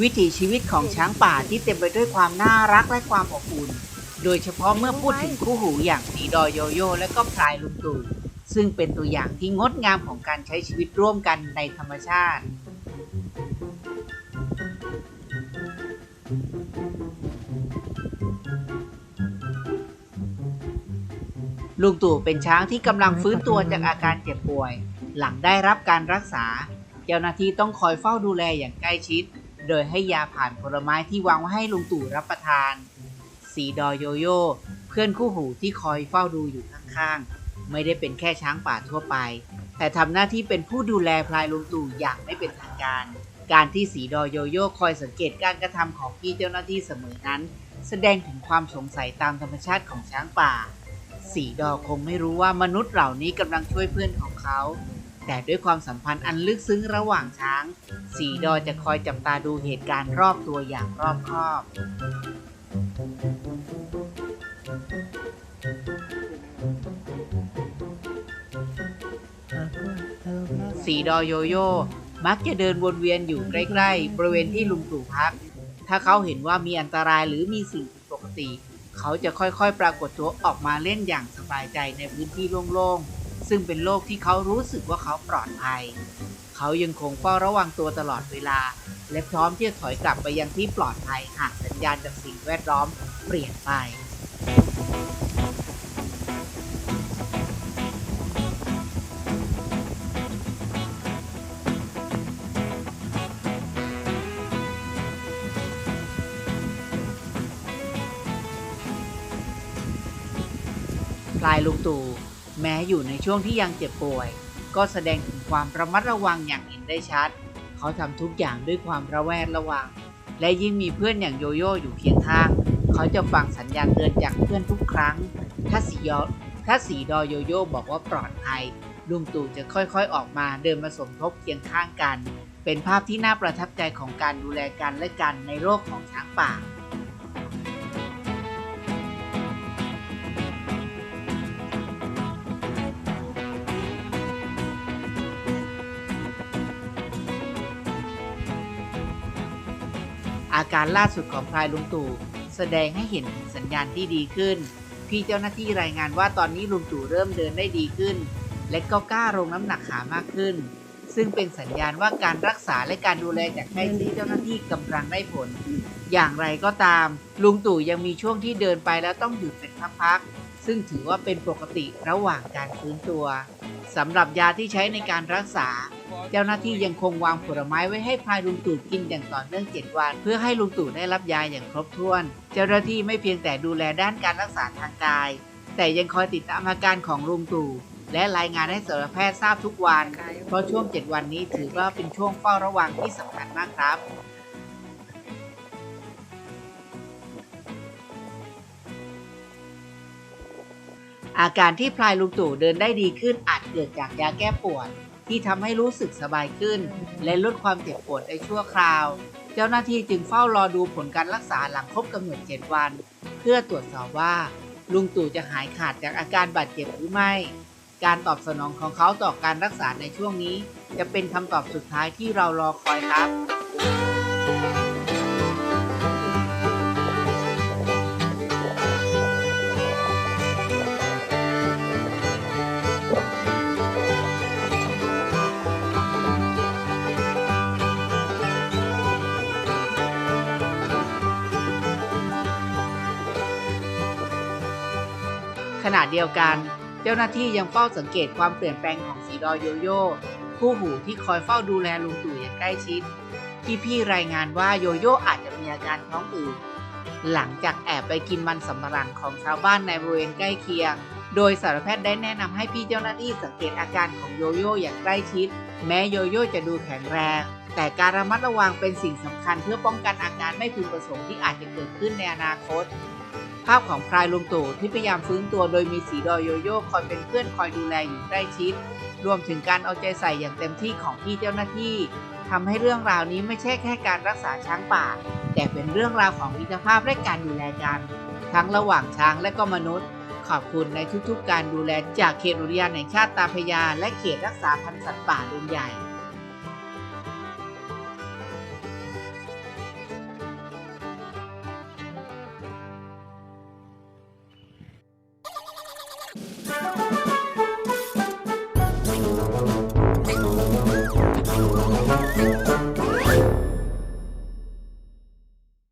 วิถีชีวิตของช้างป่าที่เต็มไปด้วยความน่ารักและความอบอุ่น โดยเฉพาะเมื่อพูดถึงคู่หูอย่างสีดอยโยโย่และก็พลายลุงตู่ซึ่งเป็นตัวอย่างที่งดงามของการใช้ชีวิตร่วมกันในธรรมชาติ ลุงตู่เป็นช้างที่กำลังฟื้นตัวจากอาการเจ็บป่วย หลังได้รับการรักษา เจ้าหน้าที่ต้องคอยเฝ้าดูแลอย่างใกล้ชิด โดยให้ยาผ่านผลไม้ที่วางไว้ให้ลุงตู่รับประทาน สีดอโยโย่เพื่อนคู่หูที่คอยเฝ้าดูอยู่ข้างๆ ไม่ได้เป็นแค่ช้างป่าทั่วไป แต่ทำหน้าที่เป็นผู้ดูแลพลายลุงตู่อย่างไม่เป็นทางการ การที่สีดอโยโย่คอยสังเกตการกระทำของพี่เจ้าหน้าที่เสมอนั้น แสดงถึงความสงสัยตามธรรมชาติของช้างป่าสีดอคงไม่รู้ว่ามนุษย์เหล่านี้กำลังช่วยเพื่อนของเขา แต่ด้วยความสัมพันธ์อันลึกซึ้งระหว่างช้าง สีดอจะคอยจับตาดูเหตุการณ์รอบตัวอย่างรอบคอบสีดอโยโย่มักจะเดินวนเวียนอยู่ใกล้ๆ บริเวณที่ลุงตู่พัก ถ้าเขาเห็นว่ามีอันตรายหรือมีสิ่งผิดปกติ เขาจะค่อยๆ ปรากฏตัวออกมาเล่นอย่างสบายใจในพื้นที่โล่งๆ ซึ่งเป็นโลกที่เขารู้สึกว่าเขาปลอดภัย เขายังคงเฝ้าระวังตัวตลอดเวลา และพร้อมที่จะถอยกลับไปยังที่ปลอดภัยหากสัญญาณจากสิ่งแวดล้อมเปลี่ยนไปลายลุงตู่ แม้อยู่ในช่วงที่ยังเจ็บป่วย ก็แสดงถึงความระมัดระวังอย่างเห็นได้ชัด เขาทำทุกอย่างด้วยความระแวดระวัง และยิ่งมีเพื่อนอย่างโยโย่อยู่เคียงข้าง เขาจะฟังสัญญาณเตือนจากเพื่อนทุกครั้ง ถ้าสียอถ้าสีดอโยโย่บอกว่าปลอดภัยลุงตู่จะค่อยๆออกมาเดินมาสมทบเคียงข้างกัน เป็นภาพที่น่าประทับใจของการดูแลกันและกันในโลกของช้างป่า อาการล่าสุดของพลายลุงตู่แสดงให้เห็นถึงสัญญาณที่ดีขึ้น พี่เจ้าหน้าที่รายงานว่าตอนนี้ลุงตู่เริ่มเดินได้ดีขึ้น และก็กล้าลงน้ำหนักขามากขึ้น ซึ่งเป็นสัญญาณว่าการรักษาและการดูแลจากแพทย์ที่เจ้าหน้าที่กำลังได้ผล อย่างไรก็ตาม ลุงตู่ยังมีช่วงที่เดินไปแล้วต้องหยุดเป็นพักๆ ซึ่งถือว่าเป็นปกติระหว่างการฟื้นตัวสำหรับยาที่ใช้ในการรักษา เจ้าหน้าที่ยังคงวางผลไม้ไว้ให้พายลุงตู่กินอย่างต่อเนื่อง 7 วัน เพื่อให้ลุงตู่ได้รับยาอย่างครบถ้วน เจ้าหน้าที่ไม่เพียงแต่ดูแลด้านการรักษาทางกาย แต่ยังคอยติดตามอาการของลุงตู่และรายงานให้สัตวแพทย์ทราบทุกวัน เพราะช่วง 7 วันนี้ถือว่าเป็นช่วงเฝ้าระวังที่สำคัญมากครับ อาการที่พลายลุงตู่เดินได้ดีขึ้นอาจเกิดจากยาแก้ปวด ที่ทำให้รู้สึกสบายขึ้น และลดความเจ็บปวดในชั่วคราว เจ้าหน้าที่จึงเฝ้ารอดูผลการรักษาหลังครบกำหนด 7 วัน เพื่อตรวจสอบว่า ลุงตู่จะหายขาดจากอาการบาดเจ็บหรือไม่ การตอบสนองของเขาต่อการรักษาในช่วงนี้ จะเป็นคำตอบสุดท้ายที่เรารอคอยครับ ขณะเดียวกัน เจ้าหน้าที่ยังเฝ้าสังเกตความเปลี่ยนแปลงของสีดอโยโย่คู่หูที่คอยเฝ้าดูแลลุงตู่อย่างใกล้ชิด ที่พี่รายงานว่าโยโย่อาจจะมีอาการท้องอืดหลังจากแอบไปกินมันสำปะหลังของชาวบ้านในบริเวณใกล้เคียง โดยสารแพทย์ได้แนะนำให้พี่เจ้าหน้าที่สังเกตอาการของโยโย่อย่างใกล้ชิด แม้โยโย่จะดูแข็งแรง แต่การระมัดระวังเป็นสิ่งสำคัญเพื่อป้องกันอาการไม่พึงประสงค์ที่อาจจะเกิดขึ้นในอนาคต ภาพของพลายลุงตู่ที่พยายามฟื้นตัวโดยมีสีดอโยโย่คอยเป็นเพื่อนคอยดูแลอยู่ใกล้ชิด รวมถึงการเอาใจใส่อย่างเต็มที่ของพี่เจ้าหน้าที่ทำให้เรื่องราวนี้ไม่ใช่แค่การรักษาช้างป่า แต่เป็นเรื่องราวของมิตรภาพและการดูแลกัน ทั้งระหว่างช้างและก็มนุษย์ ขอบคุณในทุกๆ การดูแลจากเขตอุทยานแห่งชาติตาพยา และเขตรักษาพันธุ์สัตว์ป่าดุนใหญ่ ส